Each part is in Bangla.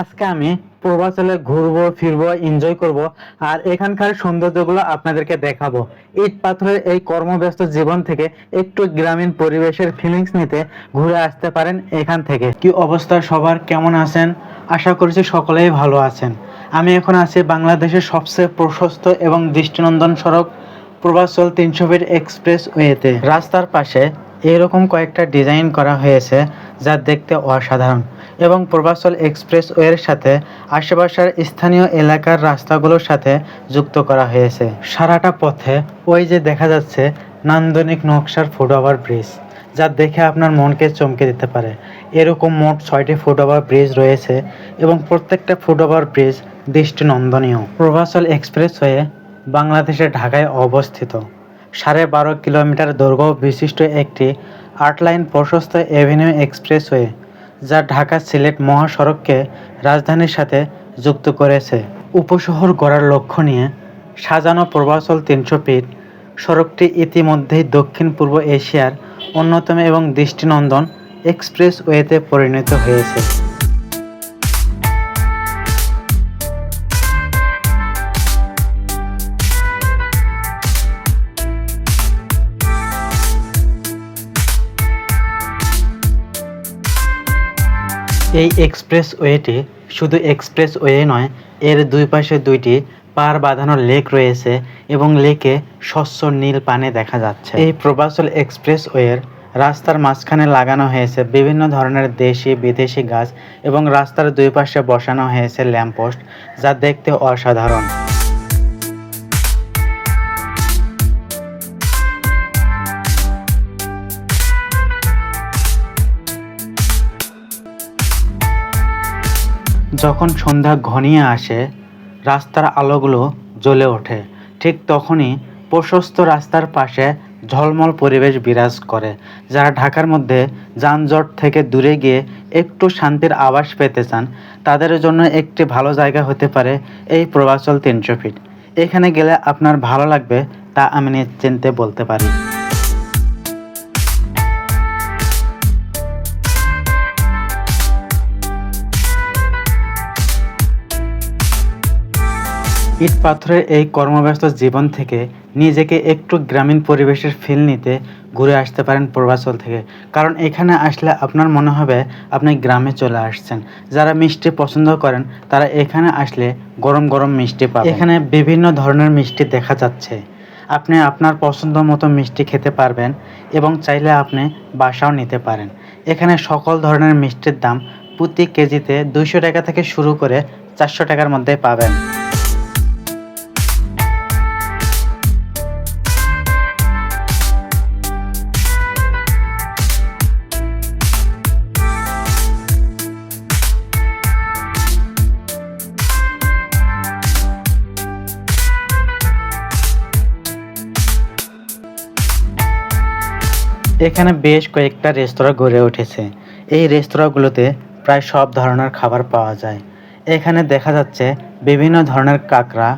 আজকে আমি পূর্বাচলে ঘুরবো, ফিরবো এনজয় করব, আর এখানকার সৌন্দর্যগুলো আপনাদেরকে দেখাবো। ইট পাথরের এই কর্মব্যস্ত জীবন থেকে একটু গ্রামীণ পরিবেশের ফিলিংস নিতে ঘুরে আসতে পারেন এখান থেকে। কি অবস্থা? সবার কেমন আছেন? আশা করছি সকলেই ভালো আছেন। আমি এখন আছি বাংলাদেশের সবচেয়ে প্রশস্ত এবং দৃষ্টিনন্দন সড়ক, পূর্বাচল তিনশো ফিট এক্সপ্রেস ওয়েতে রাস্তার পাশে এরকম কয়েকটা ডিজাইন করা হয়েছে যা দেখতে অসাধারণ এবং পূর্বাচল এক্সপ্রেস ওয়ের সাথে আশেপাশের স্থানীয় এলাকার রাস্তাগুলোর সাথে যুক্ত করা হয়েছে। সারাটা পথে ওই যে দেখা যাচ্ছে নান্দনিক নকশার ফুটওভার ব্রিজ, যা দেখে আপনার মনকে চমকে দিতে পারে। এরকম মোট ছয়টি ফুটওভার ব্রিজ রয়েছে এবং প্রত্যেকটা ফুটওভার ব্রিজ দৃষ্টি নন্দনীয় দৃষ্টিনন্দনীয়। পূর্বাচল এক্সপ্রেসওয়ে বাংলাদেশের ঢাকায় অবস্থিত। সাড়ে বারো কিলোমিটার দৈর্ঘ্য বিশিষ্ট একটি আট লাইন প্রশস্ত এভিনিউ এক্সপ্রেসওয়ে, যা ঢাকা সিলেট মহাসড়ককে রাজধানীর সাথে যুক্ত করেছে। উপশহর গড়ার লক্ষ্য নিয়ে সাজানো পূর্বাচল তিনশো ফিট, সড়কটি ইতিমধ্যেই দক্ষিণ পূর্ব এশিয়ার অন্যতম এবং দৃষ্টিনন্দন এক্সপ্রেসওয়েতে পরিণত হয়েছে। এই এক্সপ্রেস ওয়েটি শুধু এক্সপ্রেস ওয়ে নয়, এর দুই পাশে দুইটি পার বাঁধানো লেক রয়েছে এবং লেকে স্বচ্ছ নীল পানে দেখা যাচ্ছে। এই প্রবাসল এক্সপ্রেস ওয়ের রাস্তার মাঝখানে লাগানো হয়েছে বিভিন্ন ধরনের দেশি, বিদেশি গাছ এবং রাস্তার দুই পাশে বসানো হয়েছে ল্যাম্পপোস্ট, যা দেখতে অসাধারণ। যখন সন্ধ্যা ঘনিয়ে আসে, রাস্তার আলোগুলো জ্বলে ওঠে। ঠিক তখনই প্রশস্ত রাস্তার পাশে ঝলমল পরিবেশ বিরাজ করে, যারা ঢাকার মধ্যে যানজট থেকে দূরে গিয়ে একটু শান্তির আবাস পেতে চান, তাদের জন্য একটি ভালো জায়গা হতে পারে এই প্রবাচল তিনশো ফিট। এখানে গেলে আপনার ভালো লাগবে তা আমি নিশ্চিন্তে বলতে পারি। ইট পাথরের এই কর্মব্যস্ত জীবন থেকে নিজেকে একটু গ্রামীণ পরিবেশের ফিল নিতে ঘুরে আসতে পারেন পূর্বাচল থেকে। কারণ এখানে আসলে আপনার মনে হবে আপনি গ্রামে চলে আসছেন। যারা মিষ্টি পছন্দ করেন, তারা এখানে আসলে গরম গরম মিষ্টি পাবেন। এখানে বিভিন্ন ধরনের মিষ্টি দেখা যাচ্ছে। আপনি আপনার পছন্দ মতো মিষ্টি খেতে পারবেন এবং চাইলে আপনি বাসাও নিতে পারেন। এখানে সকল ধরনের মিষ্টির দাম প্রতি কেজিতে দুইশো টাকা থেকে শুরু করে চারশো টাকার মধ্যে পাবেন। এখানে বেশ কয়েকটা রেস্তোরাঁ গড়ে উঠেছে। এই রেস্তোরাঁগুলোতে প্রায় সব ধরনের খাবার পাওয়া যায়। এখানে দেখা যাচ্ছে বিভিন্ন ধরনের কাঁকড়া।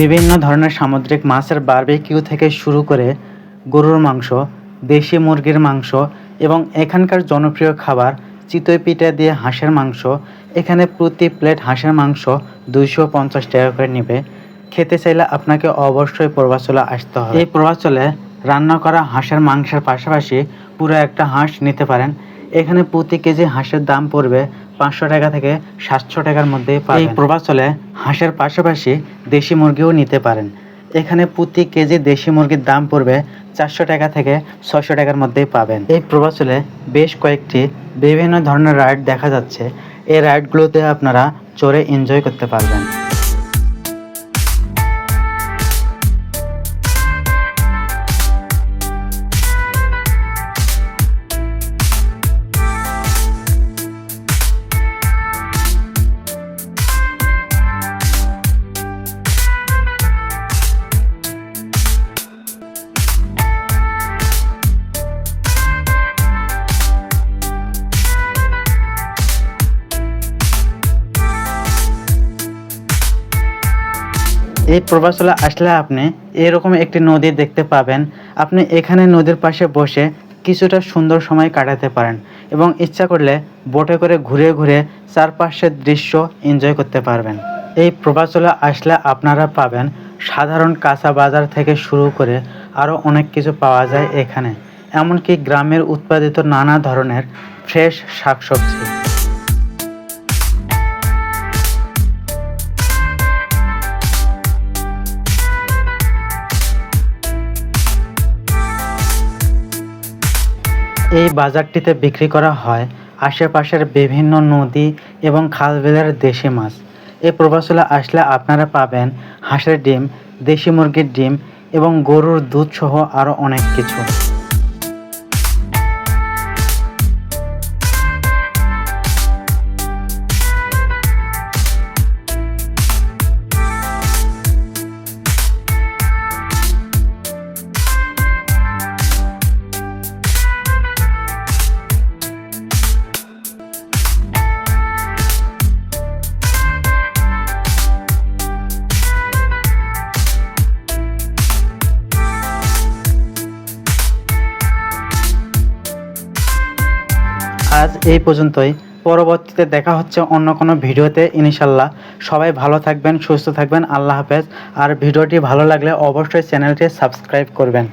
বিভিন্ন ধরনের সামুদ্রিক মাছের বারবিকিউ থেকে শুরু করে গরুর মাংস, দেশি মুরগির মাংস এবং এখানকার জনপ্রিয় খাবার চিতই পিঠা দিয়ে হাঁসের মাংস। এখানে প্রতি প্লেট হাঁসের মাংস দুইশো পঞ্চাশ টাকা করে নেবে। খেতে চাইলে আপনাকে অবশ্যই প্রবাচলে আসতে হবে। এই প্রবাচলে রান্না করা হাঁসের মাংসের পাশাপাশি পুরো একটা হাঁস নিতে পারেন। এখানে প্রতি কেজি হাঁসের দাম পড়বে পাঁচশো টাকা থেকে সাতশো টাকার মধ্যে এই প্রবাচলে হাঁসের পাশাপাশি দেশি মুরগিও নিতে পারেন। এখানে প্রতি কেজি দেশি মুরগির দাম পড়বে চারশো টাকা থেকে ছশো টাকার মধ্যেই পাবেন। এই প্রবাসলে বেশ কয়েকটি বিভিন্ন ধরনের রাইড দেখা যাচ্ছে। এই রাইডগুলোতে আপনারা চড়ে এনজয় করতে পারবেন। এই প্রবাসলে আসলে আপনি এরকম একটি নদী দেখতে পাবেন। আপনি এখানে নদীর পাশে বসে কিছুটা সুন্দর সময় কাটাতে পারেন এবং ইচ্ছা করলে বোটে করে ঘুরে ঘুরে চারপাশের দৃশ্য এনজয় করতে পারবেন। এই প্রবাসলে আসলে আপনারা পাবেন সাধারণ কাঁচা বাজার থেকে শুরু করে আরও অনেক কিছু পাওয়া যায় এখানে। এমনকি গ্রামের উৎপাদিত নানা ধরনের ফ্রেশ শাকসবজি। এই বাজারটিতে বিক্রি করা হয় আশেপাশের বিভিন্ন নদী এবং খালবিলের দেশি মাছ। এই প্রবাসলে আসলে আপনারা পাবেন হাঁসের ডিম, দেশি মুরগির ডিম এবং গরুর দুধ সহ আরও অনেক কিছু। আজ এই পর্যন্তই। পরবর্তীতে দেখা হচ্ছে অন্য কোনো ভিডিওতে, ইনশাল্লাহ। সবাই ভালো থাকবেন, সুস্থ থাকবেন, আল্লাহ হাফেজ। আর ভিডিওটি ভালো লাগলে অবশ্যই চ্যানেলটি সাবস্ক্রাইব করবেন।